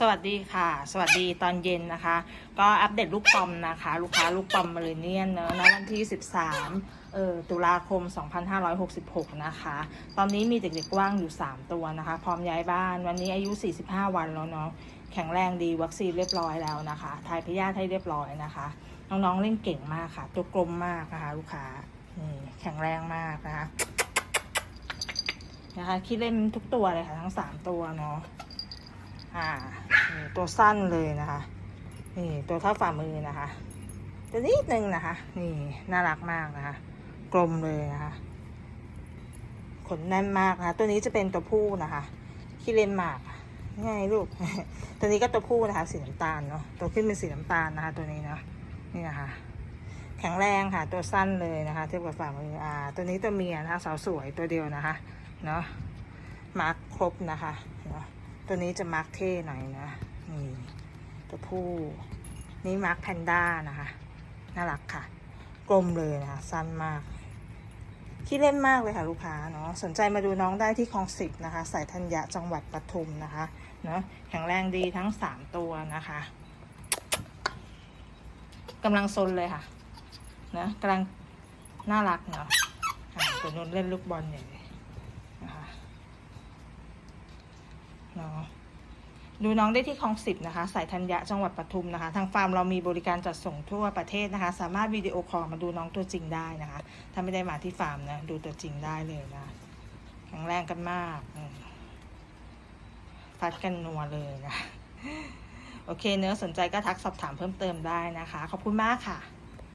สวัสดีค่ะ สวัสดีตอนเย็นนะคะ ก็อัปเดตลูกปอมนะคะ ลูกค้าลูกปอมมาเลเนียนเนอะณวันที่ 13เออตุลาคม 2566 นะคะ ตอนนี้มีเด็กๆว่างอยู่ 3 ตัวนะคะ พร้อมย้ายบ้านวันนี้อายุ 45 วันแล้วเนาะแข็งแรงดีวัคซีนเรียบร้อยแล้วนะคะถ่ายพยาธิให้เรียบร้อยนะคะ น้องๆเล่นเก่งมากค่ะ ตัวกลมมากนะคะ ลูกค้าแข็งแรงมากนะคะนะคะคิดเล่นทุกตัวเลยค่ะทั้ง 3 ตัวเนาะ อ่าตัวสั้นเลยนะคะ นี่ตัวเท่าฝ่ามือนะคะตัวนิดนึงนะคะ นี่น่ารักมากนะคะ กลมเลยนะคะ ขนแน่นมากนะคะ ตัวนี้จะเป็นตัวผู้นะคะขี้เล่นมากไงลูก ตัวนี้ก็ตัวผู้นะคะ สีน้ำตาลเนาะ ตัวขึ้นเป็นสีน้ำตาลนะคะ ตัวนี้เนาะ นี่นะคะ แข็งแรงค่ะ ตัวสั้นเลยนะคะ เทียบกับฝ่ามืออ่า ตัวนี้ตัวเมียนะคะสาวสวยตัวเดียวนะคะ เนาะ มาร์คครบนะคะ เนาะ ตัวนี้จะมาร์กเท่หน่อยนะนี่ตัวผู้นี่มาร์กแพนด้านะคะ น่ารักค่ะ กลมเลยนะคะสั้นมากขี้เล่นมากเลยค่ะลูกค้าเนาะสนใจมาดูน้องได้ที่คลองสิบนะคะ สายธัญญะจังหวัดปทุมนะคะเนาะแข็งแรงดีทั้งสามตัวนะคะกำลังซนเลยค่ะนะกำลังน่ารักเนาะตัวนู้นเล่นลูกบอลอยู่เลยนะคะ เนาะ ดูน้องได้ที่คลองสิบนะคะ สายธัญญะจังหวัดปทุมนะคะ ทางฟาร์มเรามีบริการจัดส่งทั่วประเทศนะคะ สามารถวิดีโอคอลมาดูน้องตัวจริงได้นะคะ ถ้าไม่ได้มาที่ฟาร์มนะ ดูตัวจริงได้เลยนะ แข็งแรงกันมากฟัดกันนัวเลยนะ โอเคเนื้อสนใจก็ทักสอบถามเพิ่มเติมได้นะคะ ขอบคุณมากค่ะ